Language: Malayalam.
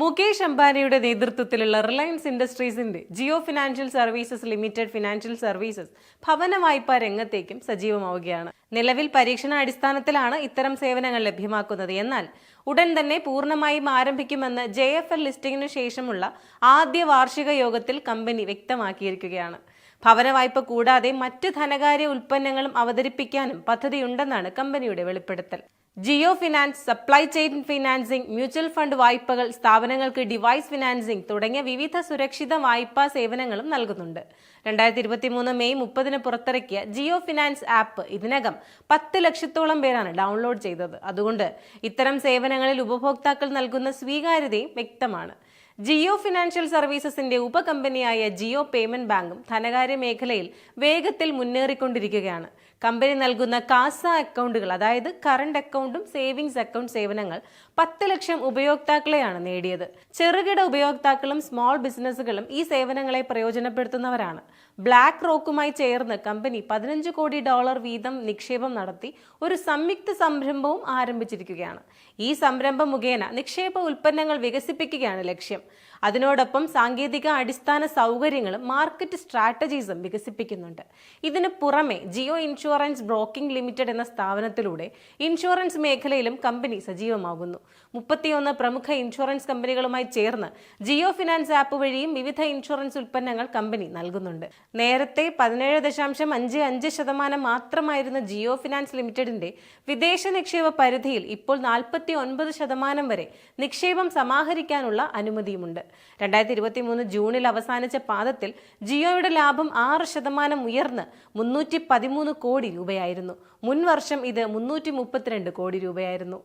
മുകേഷ് അംബാനിയുടെ നേതൃത്വത്തിലുള്ള Reliance ഇൻഡസ്ട്രീസിന്റെ Jio financial services limited financial services ഭവന വായ്പാ രംഗത്തേക്കും സജീവമാവുകയാണ്. നിലവിൽ പരീക്ഷണാടിസ്ഥാനത്തിലാണ് ഇത്തരം സേവനങ്ങൾ ലഭ്യമാക്കുന്നത്. എന്നാൽ ഉടൻ തന്നെ പൂർണമായും ആരംഭിക്കുമെന്ന് ജെ ലിസ്റ്റിംഗിനു ശേഷമുള്ള ആദ്യ വാർഷിക യോഗത്തിൽ കമ്പനി വ്യക്തമാക്കിയിരിക്കുകയാണ്. ഭവന വായ്പ കൂടാതെ മറ്റ് ധനകാര്യ ഉൽപ്പന്നങ്ങളും അവതരിപ്പിക്കാനും പദ്ധതിയുണ്ടെന്നാണ് കമ്പനിയുടെ വെളിപ്പെടുത്തൽ. Jio finance supply chain financing mutual fund വായ്പകൾ സ്ഥാപനങ്ങൾക്ക് ഡിവൈസ് ഫിനാൻസിംഗ് തുടങ്ങിയ വിവിധ സുരക്ഷിത വായ്പാ സേവനങ്ങളും നൽകുന്നുണ്ട്. രണ്ടായിരത്തി ഇരുപത്തി മൂന്ന് മെയ് മുപ്പതിന് പുറത്തിറക്കിയ ജിയോ ഫിനാൻസ് ആപ്പ് ഇതിനകം പത്ത് ലക്ഷത്തോളം പേരാണ് ഡൗൺലോഡ് ചെയ്തത്. അതുകൊണ്ട് ഇത്തരം സേവനങ്ങളിൽ ഉപഭോക്താക്കൾ നൽകുന്ന സ്വീകാര്യതയും വ്യക്തമാണ്. ജിയോ ഫിനാൻഷ്യൽ സർവീസസിന്റെ ഉപകമ്പനിയായ ജിയോ പേയ്മെന്റ് ബാങ്കും ധനകാര്യ മേഖലയിൽ വേഗത്തിൽ മുന്നേറിക്കൊണ്ടിരിക്കുകയാണ്. കമ്പനി നൽകുന്ന കാസ അക്കൗണ്ടുകൾ അതായത് കറണ്ട് അക്കൗണ്ടും സേവിങ്സ് അക്കൗണ്ട് സേവനങ്ങൾ പത്ത് ലക്ഷം ഉപയോക്താക്കളെയാണ് നേടിയത്. ചെറുകിട ഉപയോക്താക്കളും സ്മോൾ ബിസിനസ്സുകളും ഈ സേവനങ്ങളെ പ്രയോജനപ്പെടുത്തുന്നവരാണ്. ബ്ലാക്ക് റോക്കുമായി ചേർന്ന് കമ്പനി പതിനഞ്ച് കോടി ഡോളർ വീതം നിക്ഷേപം നടത്തി ഒരു സംയുക്ത സംരംഭവും ആരംഭിച്ചിരിക്കുകയാണ്. ഈ സംരംഭം മുഖേന നിക്ഷേപ ഉൽപ്പന്നങ്ങൾ വികസിപ്പിക്കുകയാണ് ലക്ഷ്യം. അതിനോടൊപ്പം സാങ്കേതിക അടിസ്ഥാന സൗകര്യങ്ങളും മാർക്കറ്റ് സ്ട്രാറ്റജീസും വികസിപ്പിക്കുന്നുണ്ട്. ഇതിന് പുറമെ ജിയോ ഇൻഷുറൻസ് ബ്രോക്കിംഗ് ലിമിറ്റഡ് എന്ന സ്ഥാപനത്തിലൂടെ ഇൻഷുറൻസ് മേഖലയിലും കമ്പനി സജീവമാകുന്നു. മുപ്പത്തിയൊന്ന് പ്രമുഖ ഇൻഷുറൻസ് കമ്പനികളുമായി ചേർന്ന് ജിയോ ഫിനാൻസ് ആപ്പ് വഴിയും വിവിധ ഇൻഷുറൻസ് ഉൽപ്പന്നങ്ങൾ കമ്പനി നൽകുന്നുണ്ട്. നേരത്തെ പതിനേഴ് ദശാംശം അഞ്ച് അഞ്ച് ശതമാനം മാത്രമായിരുന്ന ജിയോ ഫിനാൻസ് ലിമിറ്റഡിന്റെ വിദേശ നിക്ഷേപ പരിധിയിൽ ഇപ്പോൾ നാൽപ്പത്തി ഒൻപത് ശതമാനം വരെ നിക്ഷേപം സമാഹരിക്കാനുള്ള അനുമതിയുമുണ്ട്. രണ്ടായിരത്തി ഇരുപത്തി മൂന്ന് ജൂണിൽ അവസാനിച്ച പാദത്തിൽ ജിയോയുടെ ലാഭം ആറ് ശതമാനം ഉയർന്ന് മുന്നൂറ്റി പതിമൂന്ന് കോടി രൂപയായിരുന്നു. മുൻവർഷം ഇത് മുന്നൂറ്റി മുപ്പത്തിരണ്ട് കോടി രൂപയായിരുന്നു.